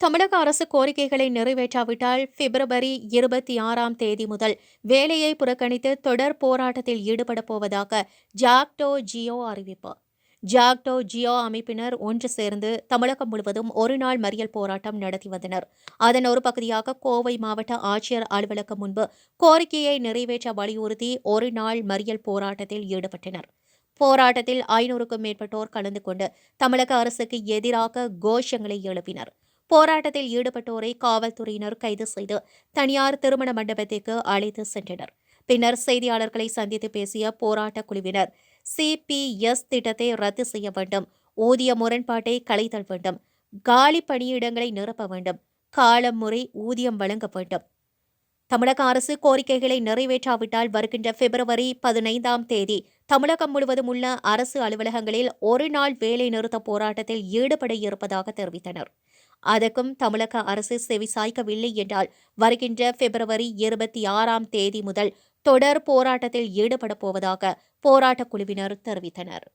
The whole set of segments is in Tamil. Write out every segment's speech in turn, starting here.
தமிழக அரசு கோரிக்கைகளை நிறைவேற்றாவிட்டால் பிப்ரவரி இருபத்தி ஆறாம் தேதி முதல் வேலையை புறக்கணித்து தொடர் போராட்டத்தில் ஈடுபடப் போவதாக ஜாக்டோ ஜியோ அறிவிப்பு. ஜாக்டோ ஜியோ அமைப்பினர் ஒன்று சேர்ந்து தமிழகம் முழுவதும் ஒருநாள் மறியல் போராட்டம் நடத்தி வந்தனர். அதன் ஒரு பகுதியாக கோவை மாவட்ட ஆட்சியர் அலுவலகம் முன்பு கோரிக்கையை நிறைவேற்ற வலியுறுத்தி ஒரு நாள் மறியல் போராட்டத்தில் ஈடுபட்டனர். போராட்டத்தில் ஐநூறுக்கும் மேற்பட்டோர் கலந்து கொண்டு தமிழக அரசுக்கு எதிராக கோஷங்களை எழுப்பினர். போராட்டத்தில் ஈடுபட்டோரை காவல்துறையினர் கைது செய்து தனியார் திருமண மண்டபத்திற்கு அழைத்து சென்றனர். பின்னர் செய்தியாளர்களை சந்தித்து பேசிய போராட்டக் குழுவினர் சிபிஎஸ் திட்டத்தை ரத்து செய்ய வேண்டும் ஊதிய முரண்பாட்டை களைதல் வேண்டும் காலி பணியிடங்களை நிரப்ப வேண்டும் காலம் முறை ஊதியம் வழங்க வேண்டும். தமிழக அரசு கோரிக்கைகளை நிறைவேற்றாவிட்டால் வருகின்ற பிப்ரவரி பதினைந்தாம் தேதி தமிழகம் முழுவதும் உள்ள அரசு அலுவலகங்களில் ஒரு நாள் வேலை நிறுத்த போராட்டத்தில் ஈடுபட இருப்பதாக தெரிவித்தனர். அதற்கும் தமிழக அரசு செவிசாய்க்கவில்லை என்றால் வருகின்ற பிப்ரவரி இருபத்தி ஆறாம் தேதி முதல் தொடர் போராட்டத்தில் ஈடுபட போவதாக போராட்டக் குழுவினர் தெரிவித்தனர்.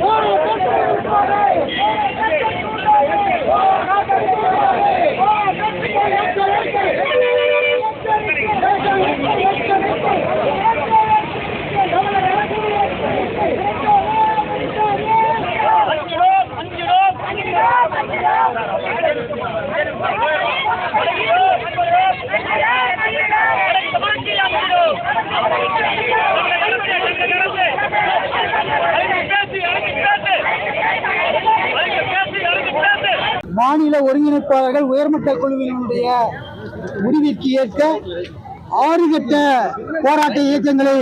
What மாநில ஒருங்கிணைப்பாளர்கள் உயர்மட்ட குழுவினுடைய முடிவிற்கு ஏற்க ஆறு கட்ட போராட்ட இயக்கங்களை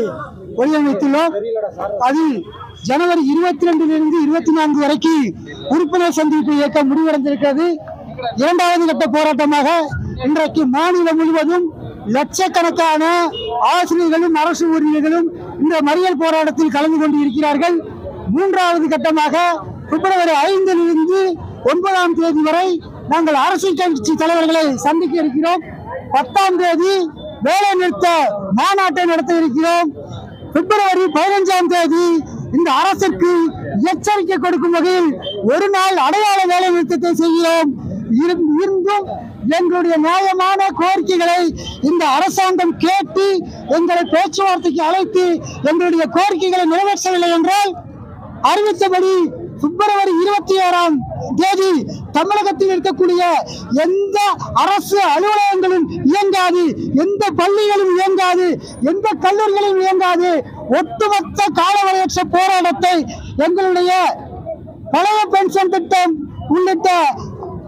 வடிவமைத்துள்ளோம். அதில் ஜனவரி இருபத்தி ரெண்டிலிருந்து இருபத்தி நான்கு வரைக்கும் உறுப்பினர் சந்திப்பு இயக்கம் முடிவடைந்திருக்கிறது. இரண்டாவது கட்ட போராட்டமாக இன்றைக்கு மாநிலம் முழுவதும் லட்சக்கணக்கான ஆசிரியர்களும் அரசு ஊழியர்களும் இந்த மறியல் போராட்டத்தில் கலந்து கொண்டு இருக்கிறார்கள். மூன்றாவது கட்டமாக பிப்ரவரி ஐந்திலிருந்து ஒன்பதாம் தேதி வரை நாங்கள் அரசியல் கட்சி தலைவர்களை சந்திக்க இருக்கிறோம். பத்தாம் தேதி வேலை நிறுத்த மாநாட்டை நடத்த இருக்கிறோம். பிப்ரவரி பதினைஞ்சாம் தேதி இந்த அரசுக்கு எச்சரிக்கை கொடுக்கும் வகையில் ஒரு நாள் அடையாள வேலை நிறுத்தத்தை செய்கிறோம். இரு- இருந்தும் எங்களுடைய நியாயமான கோரிக்கைகளை இந்த அரசாங்கம் கேட்டு எங்களை பேச்சுவார்த்தைக்கு அழைத்து எங்களுடைய கோரிக்கைகளை நிறைவேற்றவில்லை என்றால் அறிவித்தபடி பிப்ரவரி இருபத்தி ஆறாம் தேதி தமிழகத்தில் இருக்கக்கூடிய எந்த அரசு அலுவலகங்களும் இயங்காது எந்த பள்ளிகளும் இயங்காது எந்த கல்லூரிகளும் இயங்காது. ஒட்டுமொத்த காலவரையற்ற போராட்டத்தை எங்களுடைய பழைய பென்ஷன் திட்டம் உள்ளிட்ட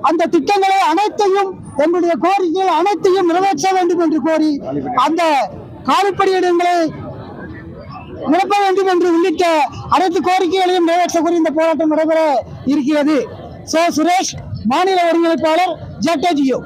அந்த திட்டங்களை அனைத்தையும் எங்களுடைய கோரிக்கைகள் அனைத்தையும் நிறைவேற்ற வேண்டும் என்று கோரி அந்த காலிப்பணியிடங்களை நிரப்ப வேண்டும் என்று உள்ளிட்ட அனைத்து கோரிக்கைகளையும் நிறைவேற்றக்கூடிய இந்த போராட்டம் நடைபெற இருக்கிறது. சோ. சுரேஷ் மாநில ஒருங்கிணைப்பாளர் ஜட்டஜியோ